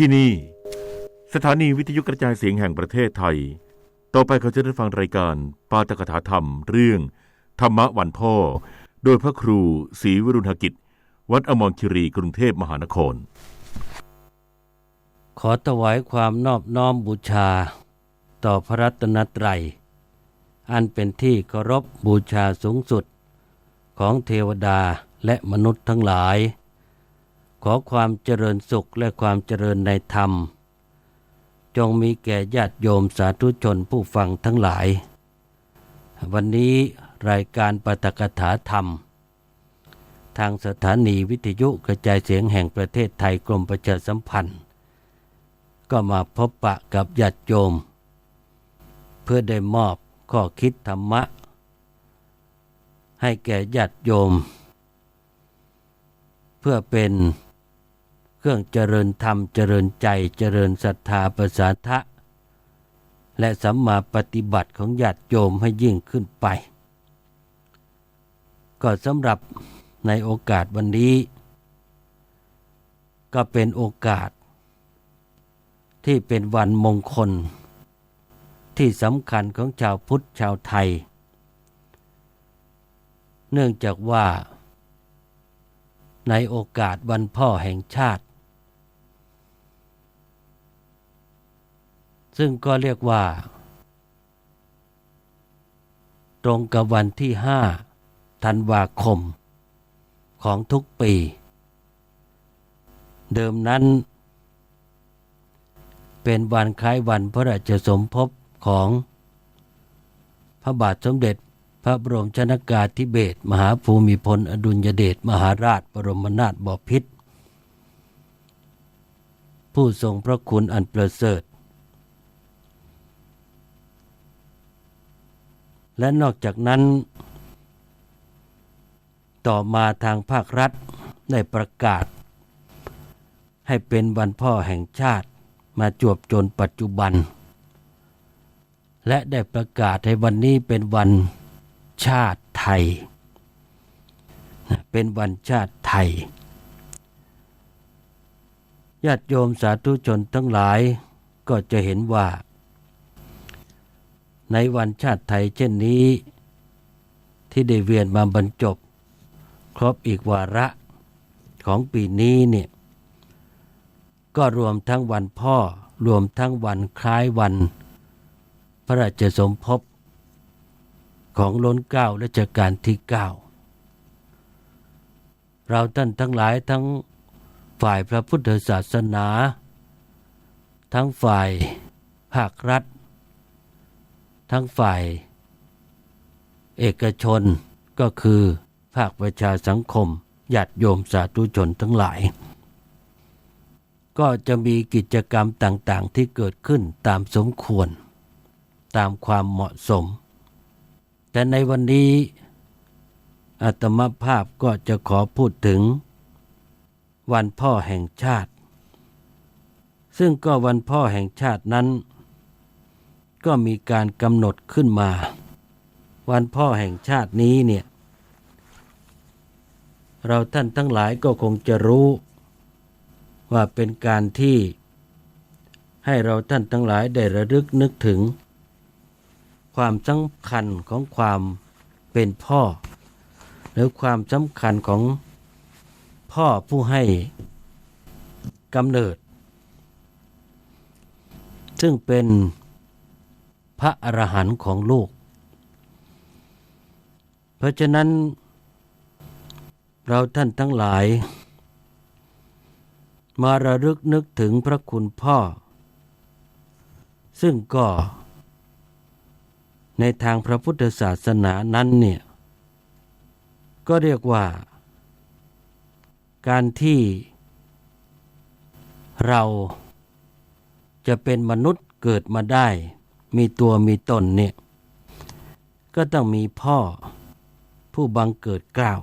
ที่นี่ สถานีวิทยุกระจายเสียงแห่งประเทศไทย ต่อไปเขาจะได้ฟังรายการปาตกถาธรรมเรื่อง ธรรมะวันพ่อ โดยพระครูศรีวรุณกิจ วัดอมรคิรีกรุงเทพมหานคร ขอถวายความนอบน้อมบูชา ต่อพระรัตนตรัย อันเป็นที่เคารพบูชาสูงสุด ของเทวดาและมนุษย์ทั้งหลาย ขอความเจริญสุขและความเจริญในธรรม จงมีแก่ญาติโยมสาธุชนผู้ฟังทั้งหลาย วันนี้รายการปาตกถาธรรม ทางสถานีวิทยุกระจายเสียงแห่งประเทศไทยกรมประชาสัมพันธ์ ก็มาพบปะกับญาติโยม เพื่อได้มอบข้อคิดธรรมะ ให้แก่ญาติโยม เพื่อเป็น เครื่องเจริญธรรมเจริญใจเจริญศรัทธาประสาทะ และสัมมาปฏิบัติของญาติโยมให้ยิ่งขึ้นไป ก็สำหรับในโอกาสวันนี้ ก็เป็นโอกาส ที่เป็นวันมงคล ที่สำคัญของชาวพุทธชาวไทย เนื่องจากว่าในโอกาสวันพ่อแห่งชาติ ซึ่งก็เรียกว่า ตรงกับวันที่ห้าธันวาคม ของทุกปี เดิมนั้น เป็นวันคล้ายวันพระราชสมภพของพระบาทสมเด็จพระบรมชนากาธิเบศรมหาภูมิพลอดุลยเดชมหาราชบรมนาถบพิตรผู้ทรงพระคุณอันประเสริฐ และนอกจากนั้น ต่อมาทางภาครัฐได้ประกาศ ให้เป็นวันพ่อแห่งชาติมาจวบจนปัจจุบัน และได้ประกาศให้วันนี้เป็นวันชาติไทย เป็นวันชาติไทยญาติโยมสาธุชนทั้งหลายก็จะเห็นว่า ในวันชาติไทยเช่นนี้ ที่ได้เวียนมาบรรจบ ครบอีกวาระของปีนี้เนี่ยก็รวมทั้งวันพ่อรวมทั้งวันคล้ายวัน พระราชสมภพของล้นเก้ารัชกาลที่เก้าเราท่านทั้งหลายทั้งฝ่ายพระพุทธศาสนา ทั้งฝ่ายภาครัฐ ทั้งฝ่าย เอกชนก็คือภาคประชาสังคมญาติโยมสาธุชนทั้งหลาย ก็จะมีกิจกรรมต่างๆที่เกิดขึ้นตามสมควร ตามความเหมาะสม แต่ในวันนี้อาตมภาพก็จะขอพูดถึง วันพ่อแห่งชาติ ซึ่งก็วันพ่อแห่งชาตินั้น ก็มีการกำหนดขึ้นมา วันพ่อแห่งชาตินี้เนี่ย เราท่านทั้งหลายก็คงจะรู้ ว่าเป็นการที่ให้เราท่านทั้งหลายได้ระลึกนึกถึง ความสำคัญของความเป็นพ่อ หรือความสำคัญของพ่อผู้ให้กำเนิด ซึ่งเป็น พระอรหันต์ของโลก เพราะฉะนั้นเราท่านทั้งหลาย มาระลึกนึกถึงพระคุณพ่อ ซึ่งก็ในทางพระพุทธศาสนานั้นเนี่ย ก็เรียกว่า การที่เราจะเป็นมนุษย์เกิดมาได้ มีตัวมีตนเนี่ย ก็ต้องมีพ่อผู้บังเกิดกล้าว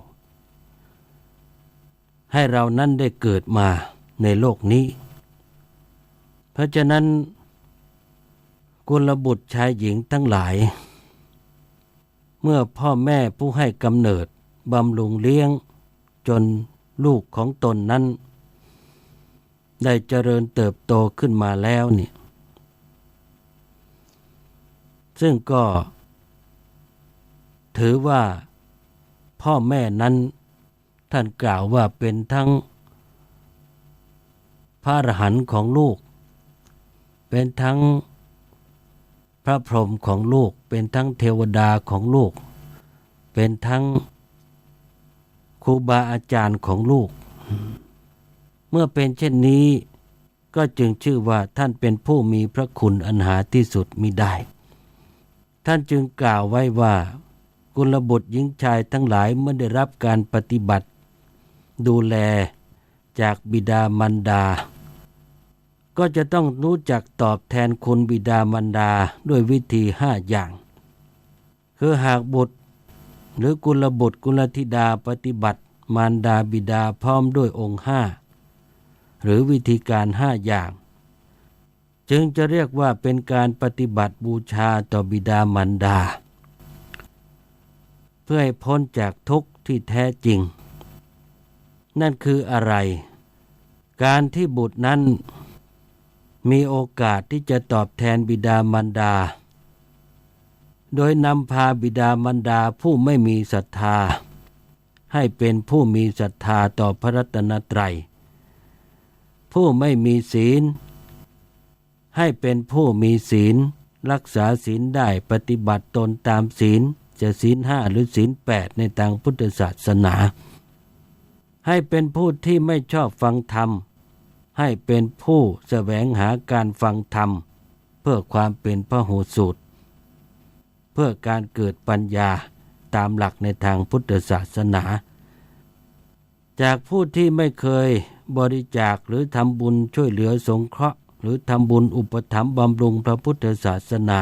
ให้เรานั้นได้เกิดมาในโลกนี้ เพราะฉะนั้นกุลบุตรชายหญิงทั้งหลาย เมื่อพ่อแม่ผู้ให้กำเนิดบำรุงเลี้ยง จนลูกของตนนั้น ได้เจริญเติบโตขึ้นมาแล้วเนี่ย ซึ่งก็ ถือว่าพ่อแม่นั้นท่านกล่าวว่าเป็นทั้ง พระอรหันต์ของลูก เป็นทั้งพระพรหมของลูก เป็นทั้งเทวดาของลูก เป็นทั้งครูบาอาจารย์ของลูก เมื่อเป็นเช่นนี้ก็จึงชื่อว่าท่านเป็นผู้มีพระคุณอันหาที่สุดมิได้ ท่านจึงกล่าวไว้ว่ากุลบุตรหญิงชายทั้งหลายเมื่อได้รับการปฏิบัติ ดูแลจากบิดามารดา ก็จะต้องรู้จักตอบแทนคุณบิดามารดาด้วยวิธีห้าอย่าง คือหากบุตร หรือกุลบุตรกุลธิดาปฏิบัติ มารดาบิดาพร้อมด้วยองค์ห้าหรือวิธีการห้าอย่าง จึงจะเรียกว่าเป็นการปฏิบัติบูชาต่อบิดามารดา เพื่อให้พ้นจากทุกข์ที่แท้จริง นั่นคืออะไร การที่บุตรนั้นมีโอกาสที่จะตอบแทนบิดามารดา โดยนำพาบิดามารดาผู้ไม่มีศรัทธา ให้เป็นผู้มีศรัทธาต่อพระรัตนตรัย ผู้ไม่มีศีล ให้เป็นผู้มีศีล รักษาศีลได้ปฏิบัติตนตามศีล จะศีลห้าหรือศีลแปดในทางพุทธศาสนา ให้เป็นผู้ที่ไม่ชอบฟังธรรม ให้เป็นผู้แสวงหาการฟังธรรม เพื่อความเป็นพระหูสูตร เพื่อการเกิดปัญญาตามหลักในทางพุทธศาสนา จากผู้ที่ไม่เคยบริจาคหรือทำบุญช่วยเหลือสงเคราะห์ หรือทำบุญอุปถัมภ์บำรุงพระพุทธศาสนา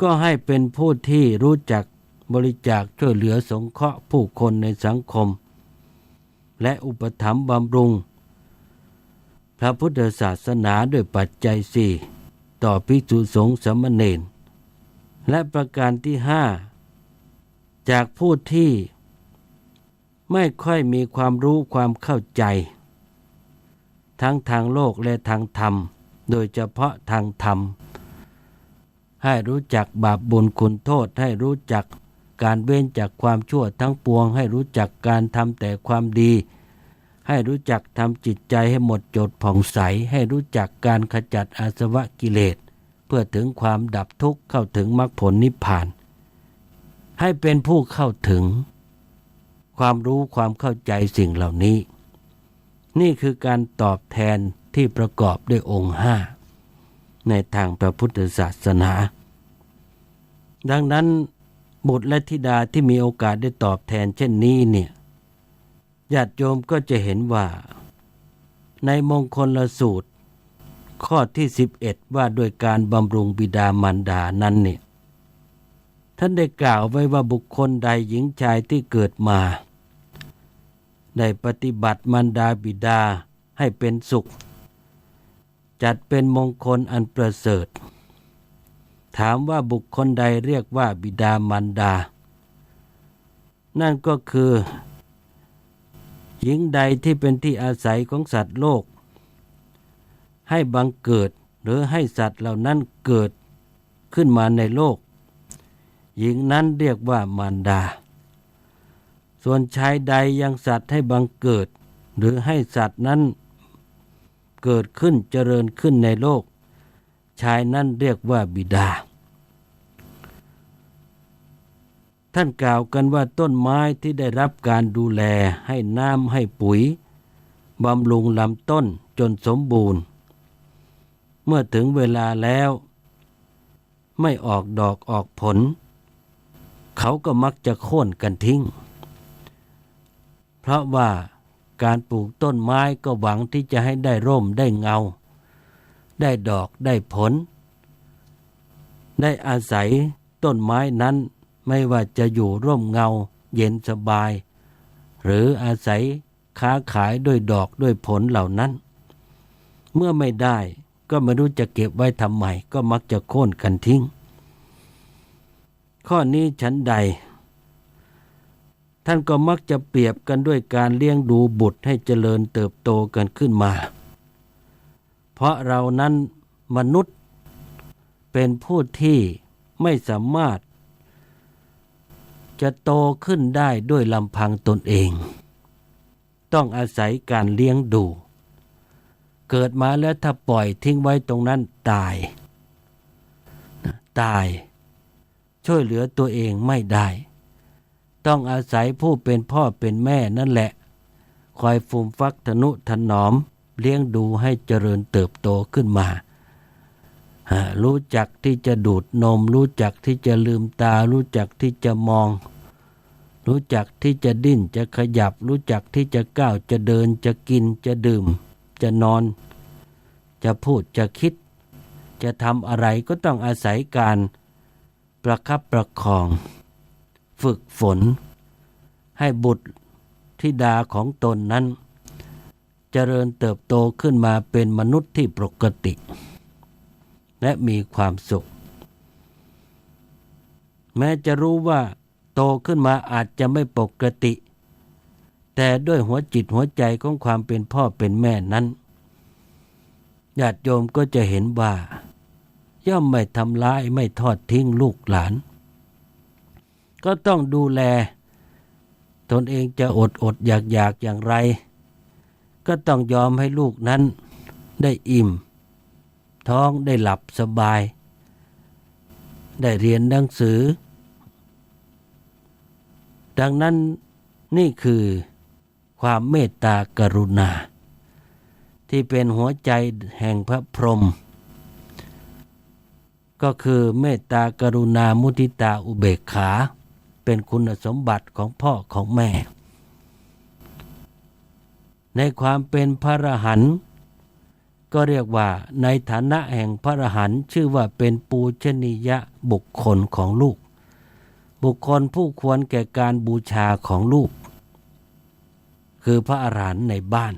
ก็ให้เป็นผู้ที่รู้จักบริจาคช่วยเหลือสงเคราะห์ผู้คนในสังคม และอุปถัมภ์บำรุง พระพุทธศาสนาด้วยปัจจัยสี่ต่อภิกษุสงฆ์สามเณรและประการที่ห้าจากผู้ที่ไม่ค่อยมีความรู้ความเข้าใจ ทั้งทางโลกและทางธรรม โดยเฉพาะทางธรรม ให้รู้จักบาปบุญคุณโทษให้รู้จักการเว้นจากความชั่วทั้งปวง ให้รู้จักการทำแต่ความดี ให้รู้จักทำจิตใจให้หมดจดผ่องใส ให้รู้จักการขจัดอาสวะกิเลส เพื่อถึงความดับทุกข์เข้าถึงมรรคผลนิพพาน ให้เป็นผู้เข้าถึง ความรู้ความเข้าใจสิ่งเหล่านี้ นี่คือการตอบแทนที่ประกอบด้วยองค์ห้าในทางพระพุทธศาสนา ดังนั้นบุตรและธิดาที่มีโอกาสได้ตอบแทนเช่นนี้เนี่ยญาติโยมก็จะเห็นว่า ในมงคลละสูตร ข้อที่ 11 ว่าด้วยการบำรุงบิดามารดานั้นเนี่ยท่านได้กล่าวไว้ว่าบุคคลใดหญิงชายที่เกิดมา ได้ปฏิบัติมารดาบิดาให้เป็นสุข จัดเป็นมงคลอันประเสริฐ ถามว่าบุคคลใดเรียกว่าบิดามารดา นั่นก็คือ หญิงใดที่เป็นที่อาศัยของสัตว์โลก ให้บังเกิดหรือให้สัตว์เหล่านั้นเกิดขึ้นมาในโลก หญิงนั้นเรียกว่ามารดา ส่วนชายใดยังสัตว์ให้บังเกิด หรือให้สัตว์นั้นเกิดขึ้นเจริญขึ้นในโลก ชายนั้นเรียกว่าบิดา ท่านกล่าวกันว่าต้นไม้ที่ได้รับการดูแลให้น้ำให้ปุ๋ยบำรุงลำต้นจนสมบูรณ์ เมื่อถึงเวลาแล้ว ไม่ออกดอกออกผล เขาก็มักจะโค่นกันทิ้ง ราะว่าการปลูกต้นไม้ก็หวังที่จะให้ได้ร่มได้เงา ได้ดอกได้ผล ได้อาศัยต้นไม้นั้นไม่ว่าจะอยู่ร่มเงาเย็นสบาย หรืออาศัยค้าขายด้วยดอกด้วยผลเหล่านั้น เมื่อไม่ได้ก็ไม่รู้จะเก็บไว้ทำไมก็มักจะโค่นกันทิ้ง ข้อนี้ฉันใด ท่านก็มักจะเปรียบกันด้วยการเลี้ยงดูบุตรให้เจริญเติบโตกันขึ้นมา เพราะเรานั้นมนุษย์เป็นผู้ที่ไม่สามารถ จะโตขึ้นได้ด้วยลำพังตนเอง ต้องอาศัยการเลี้ยงดู เกิดมาแล้วถ้าปล่อยทิ้งไว้ตรงนั้นตาย ตาย ช่วยเหลือตัวเองไม่ได้ ต้องอาศัยผู้เป็นพ่อเป็นแม่นั่นแหละ คอยฟูมฟักทนุถนอม เลี้ยงดูให้เจริญเติบโตขึ้นมา รู้จักที่จะดูดนม รู้จักที่จะลืมตา รู้จักที่จะมอง รู้จักที่จะดิ้นจะขยับ รู้จักที่จะก้าวจะเดินจะกินจะดื่ม จะนอน จะพูดจะคิด จะทำอะไรก็ต้องอาศัยการประคับประคอง ฝึกฝน ให้บุตรธิดาของตนนั้นเจริญเติบโตขึ้นมาเป็นมนุษย์ที่ปกติ และมีความสุข แม้จะรู้ว่าโตขึ้นมาอาจจะไม่ปกติ แต่ด้วยหัวจิตหัวใจของความเป็นพ่อเป็นแม่นั้นญาติโยมก็จะเห็นว่า ย่อมไม่ทำร้ายไม่ทอดทิ้งลูกหลาน ก็ต้องดูแล ตนเองจะอดอดอยากอยากอย่างไร ก็ต้องยอมให้ลูกนั้นได้อิ่ม ท้องได้หลับสบาย ได้เรียนหนังสือ ดังนั้นนี่คือความเมตตากรุณา ที่เป็นหัวใจแห่งพระพรหมก็คือเมตตากรุณามุทิตาอุเบกขา เป็นคุณสมบัติของพ่อของแม่ ในความเป็นพระรหันต์ก็เรียกว่าในฐานะแห่งพระรหันต์ชื่อว่าเป็นปูชนียะบุคคลของลูก บุคคลผู้ควรแก่การบูชาของลูก คือพระอรหันต์ในบ้าน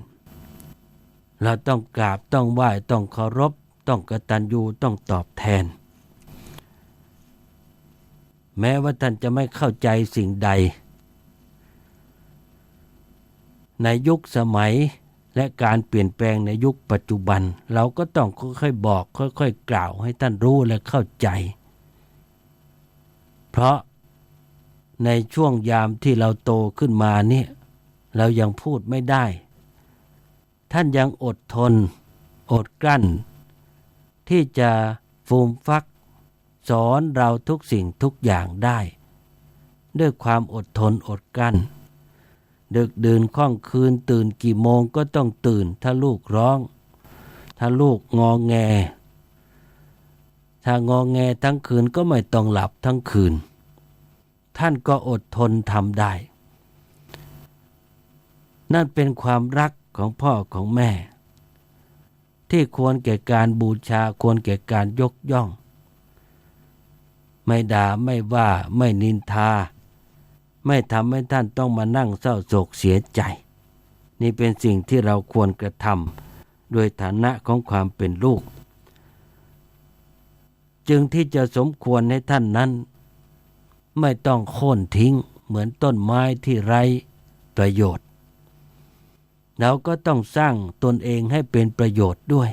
เราต้องกราบต้องไหว้ต้องเคารพ ต้องกตัญญูต้องตอบแทน แม้ว่าท่านจะไม่เข้าใจสิ่งใด ในยุคสมัยและการเปลี่ยนแปลงในยุคปัจจุบัน เราก็ต้องค่อยๆบอก ค่อยๆกล่าวให้ท่านรู้และเข้าใจ เพราะในช่วงยามที่เราโตขึ้นมาเนี่ยเรายังพูดไม่ได้ ท่านยังอดทน อดกลั้น ที่จะฟูมฟัก สอนเราทุกสิ่งทุกอย่างได้ ด้วยความอดทนอดกลั้นดึกดื่นข้องคืนตื่นกี่โมงก็ต้องตื่น ถ้าลูกร้อง ถ้าลูกงอแง ถ้างอแงทั้งคืนก็ไม่ต้องหลับทั้งคืน ท่านก็อดทนทำได้ นั่นเป็นความรักของพ่อของแม่ ที่ควรแก่การบูชาควรแก่การยกย่อง ไม่ด่าไม่ว่าไม่นินทา ไม่ทำให้ท่านต้องมานั่งเศร้าโศกเสียใจ นี่เป็นสิ่งที่เราควรกระทำโดยฐานะของความเป็นลูก จึงที่จะสมควรให้ท่านนั้น ไม่ต้องโค่นทิ้งเหมือนต้นไม้ที่ไร้ประโยชน์เราก็ต้องสร้างตนเองให้เป็นประโยชน์ด้วย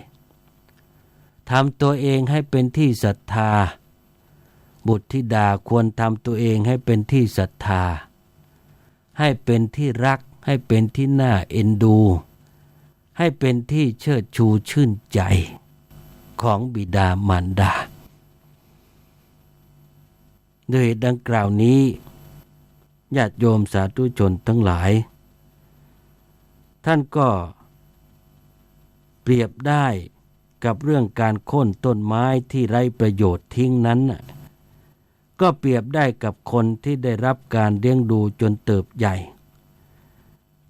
ทำตัวเองให้เป็นที่ศรัทธา บุตรธิดาควรทำตัวเองให้เป็นที่ศรัทธา ให้เป็นที่รัก ให้เป็นที่น่าเอ็นดู ให้เป็นที่เชิดชูชื่นใจของบิดามารดา ด้วยดังกล่าวนี้ญาติโยมสาธุชนทั้งหลาย ท่านก็เปรียบได้กับเรื่องการโค่นต้นไม้ที่ไร้ประโยชน์ทิ้งนั้นน่ะ ก็เปรียบได้กับคนที่ได้รับการเลี้ยงดูจนเติบใหญ่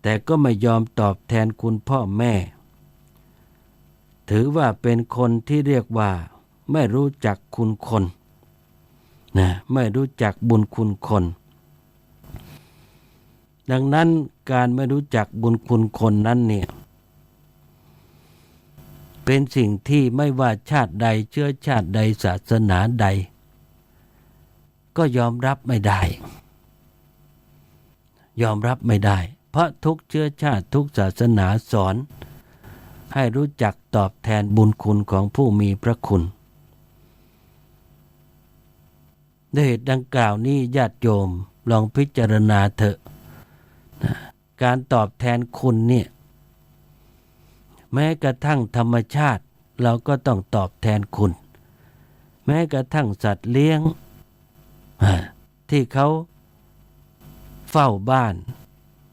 แต่ก็ไม่ยอมตอบแทนคุณพ่อแม่ ถือว่าเป็นคนที่เรียกว่า ไม่รู้จักคุณคนนะไม่รู้จักบุญคุณคน ดังนั้นการไม่รู้จักบุญคุณคนนั้นเนี่ยเป็นสิ่งที่ไม่ว่าชาติใดเชื้อชาติใดศาสนาใด ก็ยอมรับไม่ได้ ยอมรับไม่ได้ เพราะทุกเชื้อชาติทุกศาสนาสอน ให้รู้จักตอบแทนบุญคุณของผู้มีพระคุณด้วยเหตุดังกล่าวนี้ญาติโยมลองพิจารณาเถอะนะการตอบแทนคุณเนี่ย แม้กระทั่งธรรมชาติ เราก็ต้องตอบแทนคุณ แม้กระทั่งสัตว์เลี้ยง ที่เขาเฝ้าบ้าน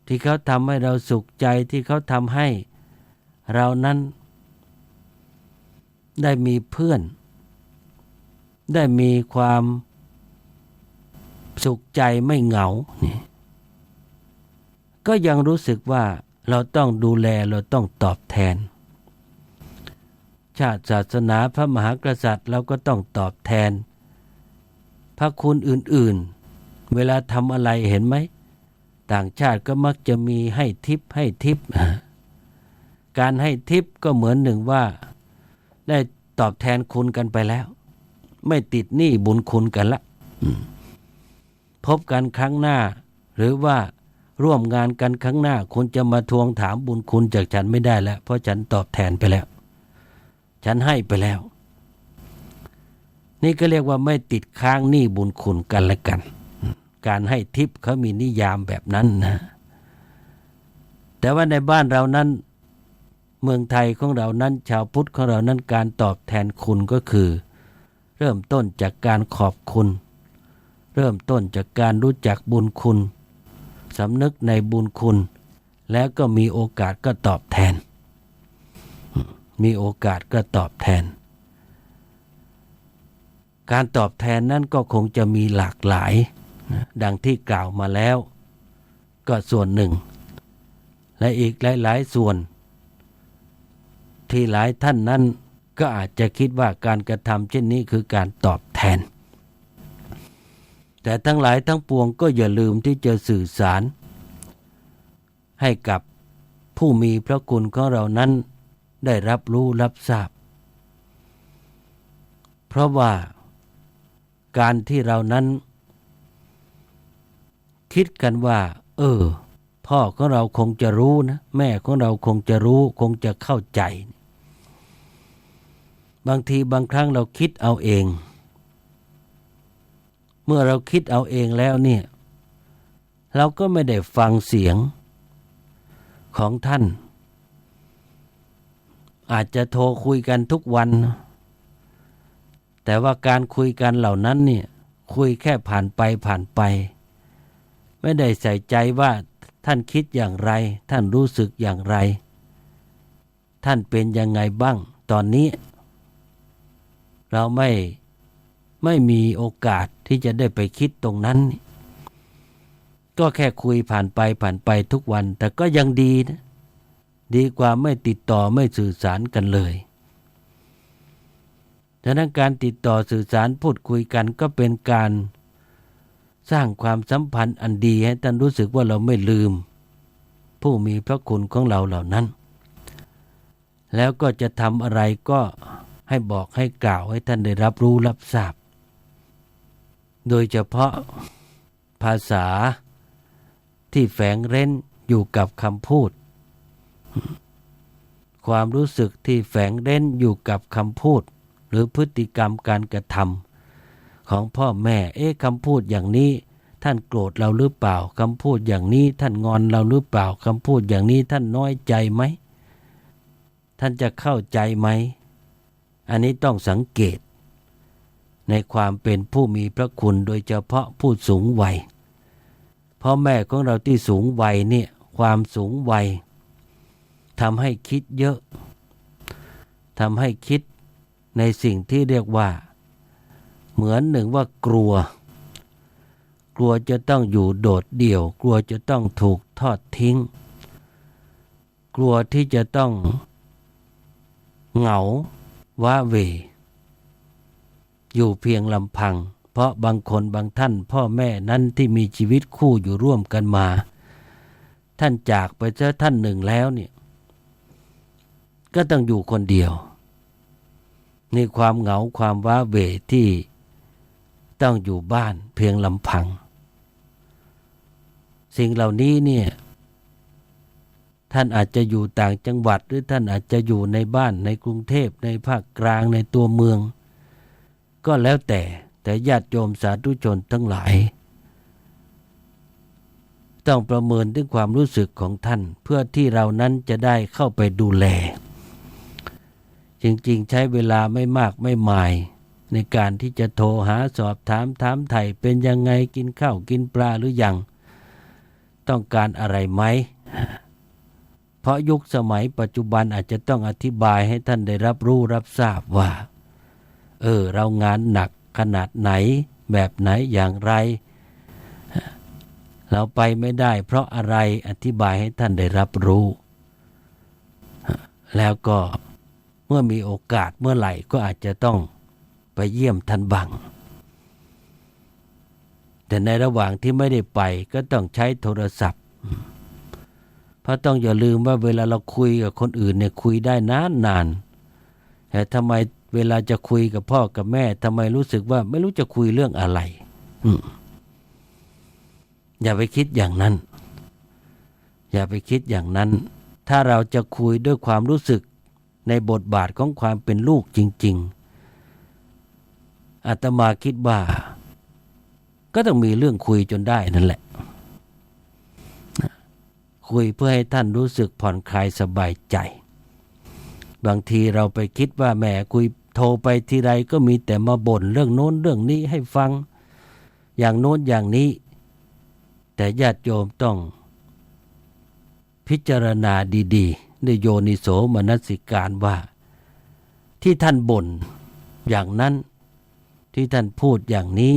ที่เขาทำให้เราสุขใจที่เขาทำให้เรานั้นได้มีเพื่อน ได้มีความสุขใจไม่เหงานี่ก็ยังรู้สึกว่าเราต้องดูแลเราต้องตอบแทน ชาติศาสนาพระมหากษัตริย์เราก็ต้องตอบแทน พระคุณอื่นๆ เวลาทำอะไรเห็นไหม ต่างชาติก็มักจะมีให้ทิปให้ทิป การให้ทิปก็เหมือนหนึ่งว่า ได้ตอบแทนคุณกันไปแล้ว ไม่ติดหนี้บุญคุณกันละพบกันครั้งหน้า หรือว่าร่วมงานกันครั้งหน้า คุณจะมาทวงถามบุญคุณจากฉันไม่ได้แล้ว เพราะฉันตอบแทนไปแล้ว ฉันให้ไปแล้ว นี่ก็เรียกว่าไม่ติดค้างหนี้บุญคุณกันและกัน การให้ทิปเขามีนิยามแบบนั้นนะ แต่ว่าในบ้านเรานั้นเมืองไทยของเรานั้น ชาวพุทธของเรานั้นการตอบแทนคุณก็คือ เริ่มต้นจากการขอบคุณ เริ่มต้นจากการรู้จักบุญคุณสำนึกในบุญคุณ แล้วก็มีโอกาสก็ตอบแทน มีโอกาสก็ตอบแทน การตอบแทนนั้นก็คงจะมีหลากหลายนะดังที่กล่าวมาแล้ว ก็ส่วนหนึ่ง และอีกหลายๆส่วน ที่หลายท่านนั้นก็อาจจะคิดว่าการกระทำเช่นนี้คือการตอบแทน แต่ทั้งหลายทั้งปวงก็อย่าลืมที่จะสื่อสาร ให้กับผู้มีพระคุณของเรานั้นได้รับรู้รับทราบ เพราะว่า การที่เรานั้น คิดกันว่า เออ พ่อของเราคงจะรู้นะแม่ของเราคงจะรู้ คงจะเข้าใจ บางทีบางครั้งเราคิดเอาเอง เมื่อเราคิดเอาเองแล้วเนี่ย เราก็ไม่ได้ฟังเสียงของท่าน อาจจะโทรคุยกันทุกวัน แต่ว่าการคุยกันเหล่านั้นเนี่ยคุยแค่ผ่านไปผ่านไป ไม่ได้ใส่ใจว่าท่านคิดอย่างไร ท่านรู้สึกอย่างไร ท่านเป็นยังไงบ้าง ตอนนี้ เราไม่ไม่มีโอกาสที่จะได้ไปคิดตรงนั้น ก็แค่คุยผ่านไปผ่านไปทุกวัน แต่ก็ยังดีนะดีกว่าไม่ติดต่อไม่สื่อสารกันเลย ดังนั้นการติดต่อสื่อสารพูดคุยกันก็เป็นการสร้างความสัมพันธ์อันดีให้ท่านรู้สึกว่าเราไม่ลืม ผู้มีพระคุณของเราเหล่านั้น แล้วก็จะทำอะไรก็ให้บอกให้กล่าวให้ท่านได้รับรู้รับทราบ โดยเฉพาะภาษาที่แฝงเร้นอยู่กับคำพูด ความรู้สึกที่แฝงเร้นอยู่กับคำพูด หรือพฤติกรรมการกระทำของพ่อแม่ เอ๊ะคำพูดอย่างนี้ ท่านโกรธเราหรือเปล่าคำพูดอย่างนี้ ท่านงอนเราหรือเปล่าคำพูดอย่างนี้ ท่านน้อยใจไหมท่านจะเข้าใจไหม อันนี้ต้องสังเกต ในความเป็นผู้มีพระคุณโดยเฉพาะผู้สูงวัยพ่อแม่ของเราที่สูงวัยเนี่ยความสูงวัยทำให้คิดเยอะทำให้คิด ในสิ่งที่เรียกว่า เหมือนหนึ่งว่ากลัว กลัวจะต้องอยู่โดดเดี่ยว กลัวจะต้องถูกทอดทิ้ง กลัวที่จะต้องเหงาว้าเว อยู่เพียงลำพัง เพราะบางคนบางท่านพ่อแม่นั้นที่มีชีวิตคู่อยู่ร่วมกันมา ท่านจากไปเจอท่านหนึ่งแล้วเนี่ยก็ต้องอยู่คนเดียว นี่ความเหงาความว้าเหวที่ต้องอยู่บ้านเพียงลำพัง สิ่งเหล่านี้เนี่ยท่านอาจจะอยู่ต่างจังหวัดหรือท่านอาจจะอยู่ในบ้านในกรุงเทพในภาคกลางในตัวเมือง ก็แล้วแต่แต่ญาติโยมสาธุชนทั้งหลาย ต้องประเมินถึงความรู้สึกของท่านเพื่อที่เรานั้นจะได้เข้าไปดูแล จริงๆ ใช้เวลาไม่มากไม่มาย ในการที่จะโทรหาสอบถามถามไถ่เป็นยังไงกินข้าวกินปลาหรือยัง ต้องการอะไรไหม เพราะยุคสมัยปัจจุบันอาจจะต้องอธิบายให้ท่านได้รับรู้รับทราบว่า เออ เรางานหนักขนาดไหน แบบไหนอย่างไร เราไปไม่ได้ เพราะอะไรอธิบายให้ท่านได้รับรู้ แล้วก็ เมื่อมีโอกาสเมื่อไหร่ก็อาจจะต้องไปเยี่ยมท่านบัง แต่ในระหว่างที่ไม่ได้ไปก็ต้องใช้โทรศัพท์ เพราะต้องอย่าลืมว่าเวลาเราคุยกับคนอื่นเนี่ยคุยได้นานนานแต่ทำไมเวลาจะคุยกับพ่อกับแม่ทำไมรู้สึกว่าไม่รู้จะคุยเรื่องอะไรอย่าไปคิดอย่างนั้น อย่าไปคิดอย่างนั้น ถ้าเราจะคุยด้วยความรู้สึก ในบทบาทของความเป็นลูกจริง ๆอาตมาคิดว่า ก็ต้องมีเรื่องคุยจนได้นั่นแหละ คุยเพื่อให้ท่านรู้สึกผ่อนคลายสบายใจ บางทีเราไปคิดว่าแหมคุยโทรไปทีไรก็มีแต่มาบ่นเรื่องโน้นเรื่องนี้ให้ฟัง อย่างโน้นอย่างนี้ แต่ญาติโยมต้องพิจารณาดี ๆ ด้วยโยนิโสมนสิการว่า ที่ท่านบ่นอย่างนั้นที่ท่านพูดอย่างนี้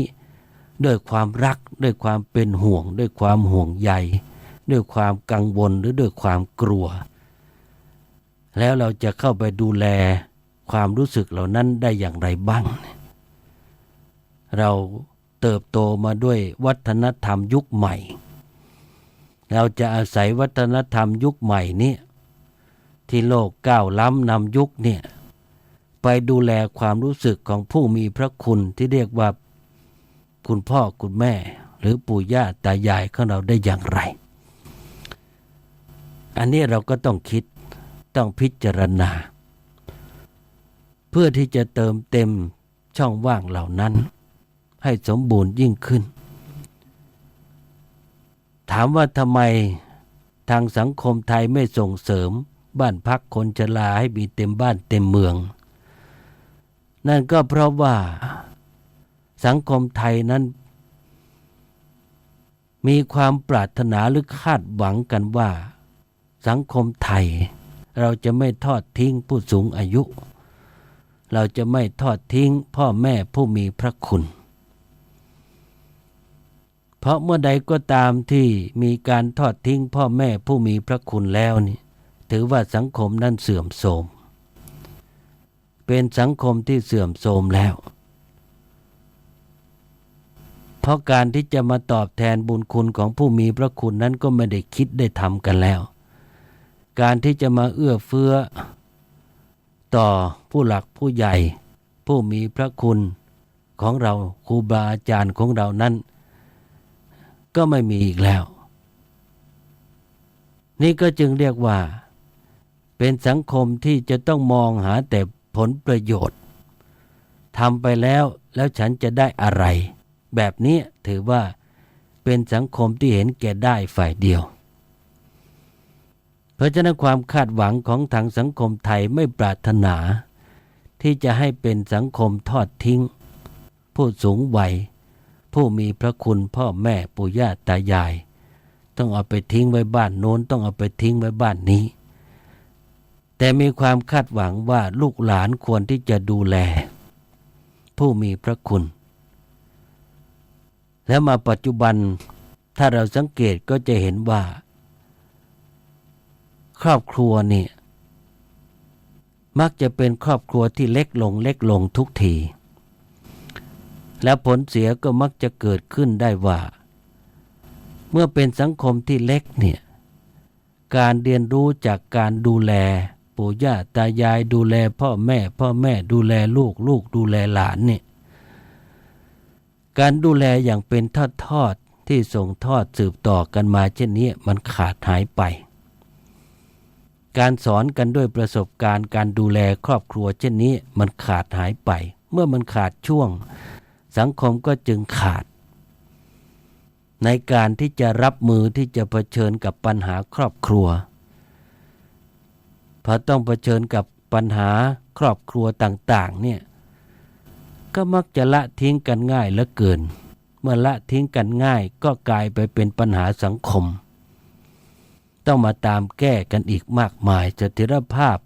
ด้วยความรักด้วยความเป็นห่วง ด้วยความห่วงใยด้วยความกังวลหรือด้วยความกลัว แล้วเราจะเข้าไปดูแลความรู้สึกเหล่านั้นได้อย่างไรบ้าง เราเติบโตมาด้วยวัฒนธรรมยุคใหม่ เราจะอาศัยวัฒนธรรมยุคใหม่นี้ ที่โลกก้าวล้ำนำยุคเนี่ยไปดูแลความรู้สึกของผู้มีพระคุณที่เรียกว่า คุณพ่อคุณแม่ หรือปู่ย่าตายายของเราได้อย่างไร อันนี้เราก็ต้องคิดต้องพิจารณา เพื่อที่จะเติมเต็มช่องว่างเหล่านั้น ให้สมบูรณ์ยิ่งขึ้น ถามว่าทำไมทางสังคมไทยไม่ส่งเสริม บ้านพักคนชราให้มีเต็มบ้านเต็มเมือง นั่นก็เพราะว่าสังคมไทยนั้น มีความปรารถนาหรือคาดหวังกันว่า สังคมไทย เราจะไม่ทอดทิ้งผู้สูงอายุ เราจะไม่ทอดทิ้งพ่อแม่ผู้มีพระคุณ เพราะเมื่อใดก็ตามที่มีการทอดทิ้งพ่อแม่ผู้มีพระคุณแล้วนี่ ถือว่าสังคมนั้นเสื่อมโทรม เป็นสังคมที่เสื่อมโทรมแล้ว เพราะการที่จะมาตอบแทนบุญคุณของผู้มีพระคุณนั้นก็ไม่ได้คิดได้ทำกันแล้ว การที่จะมาเอื้อเฟื้อ ต่อผู้หลักผู้ใหญ่ ผู้มีพระคุณของเราครูบาอาจารย์ของเรานั้น ก็ไม่มีอีกแล้ว นี่ก็จึงเรียกว่า เป็นสังคมที่จะต้องมองหาแต่ผลประโยชน์ทำไปแล้วแล้วฉันจะได้อะไร แบบนี้ถือว่าเป็นสังคมที่เห็นแก่ได้ฝ่ายเดียว เพราะฉะนั้นความคาดหวังของทางสังคมไทยไม่ปรารถนา ที่จะให้เป็นสังคมทอดทิ้ง ผู้สูงวัย ผู้มีพระคุณพ่อแม่ปู่ย่าตายาย ต้องเอาไปทิ้งไว้บ้านโน้นต้องเอาไปทิ้งไว้บ้านนี้ แต่มีความคาดหวังว่าลูกหลานควรที่จะดูแล ผู้มีพระคุณ แล้วมาปัจจุบันถ้าเราสังเกตก็จะเห็นว่า ครอบครัวนี่มักจะเป็นครอบครัวที่เล็กลงเล็กลงทุกที แล้วผลเสียก็มักจะเกิดขึ้นได้ว่า เมื่อเป็นสังคมที่เล็กเนี่ยการเรียนรู้จากการดูแล ปู่ย่าตายายดูแลพ่อแม่ พ่อแม่ดูแลลูกลูกดูแลหลานเนี่ยการดูแลอย่างเป็นทอดทอดที่ส่งทอดสืบต่อกันมาเช่นนี้มันขาดหายไป การสอนกันด้วยประสบการณ์การดูแลครอบครัวเช่นนี้มันขาดหายไป เมื่อมันขาดช่วง สังคมก็จึงขาด ในการที่จะรับมือที่จะเผชิญกับปัญหาครอบครัว พอต้องเผชิญกับปัญหาครอบครัวต่างๆเนี่ยก็มักจะละทิ้งกันง่ายเหลือเกิน เมื่อละทิ้งกันง่ายก็กลายไปเป็นปัญหาสังคม ต้องมาตามแก้กันอีกมากมายเสถียรภาพ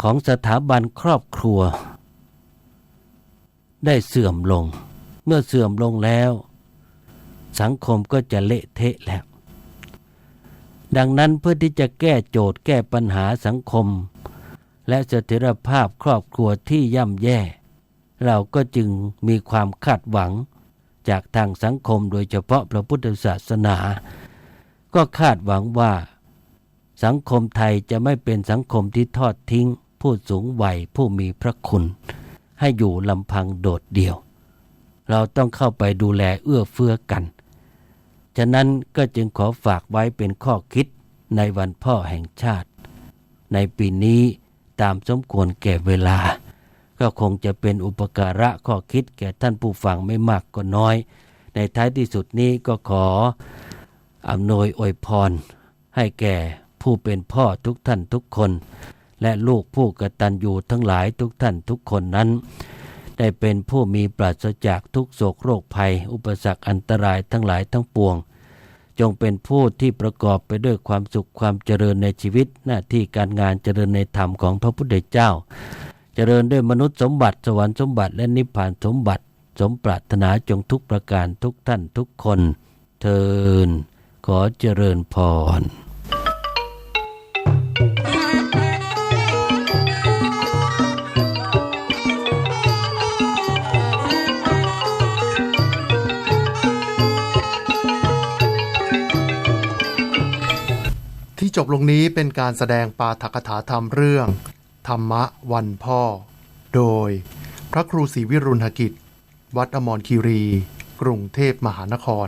ของสถาบันครอบครัว ได้เสื่อมลง เมื่อเสื่อมลงแล้ว สังคมก็จะเละเทะแล้ว ดังนั้นเพื่อที่จะแก้โจทย์แก้ปัญหาสังคม และเสถียรภาพครอบครัวที่ย่ำแย่ เราก็จึงมีความคาดหวัง จากทางสังคมโดยเฉพาะพระพุทธศาสนา ก็คาดหวังว่า สังคมไทยจะไม่เป็นสังคมที่ทอดทิ้ง ผู้สูงวัยผู้มีพระคุณ ให้อยู่ลำพังโดดเดี่ยว เราต้องเข้าไปดูแลเอื้อเฟื้อกัน ฉะนั้นก็จึงขอฝากไว้เป็นข้อคิดในวันพ่อแห่งชาติ ในปีนี้ตามสมควรแก่เวลา ก็คงจะเป็นอุปการะข้อคิดแก่ท่านผู้ฟังไม่มากก็น้อย ในท้ายที่สุดนี้ก็ขออำนวยอวยพร ให้แก่ผู้เป็นพ่อทุกท่านทุกคน และลูกผู้กตัญญูทั้งหลายทุกท่านทุกคนนั้น ได้เป็นผู้มีปราศจากทุกโศกโรคภัย อุปสรรคอันตรายทั้งหลายทั้งปวง จงเป็นผู้ที่ประกอบไปด้วยความสุขความเจริญในชีวิต หน้าที่การงานเจริญในธรรมของพระพุทธเจ้า เจริญด้วยมนุษย์สมบัติสวรรค์สมบัติและนิพพานสมบัติ สมปรารถนาจงทุกประการทุกท่านทุกคนเทินขอเจริญพร จบลงนี้เป็นการแสดงปาฐกถาธรรมเรื่อง ธรรมะวันพ่อ โดย พระครูศรีวิรุณหกิจ วัดอมรคีรี กรุงเทพมหานคร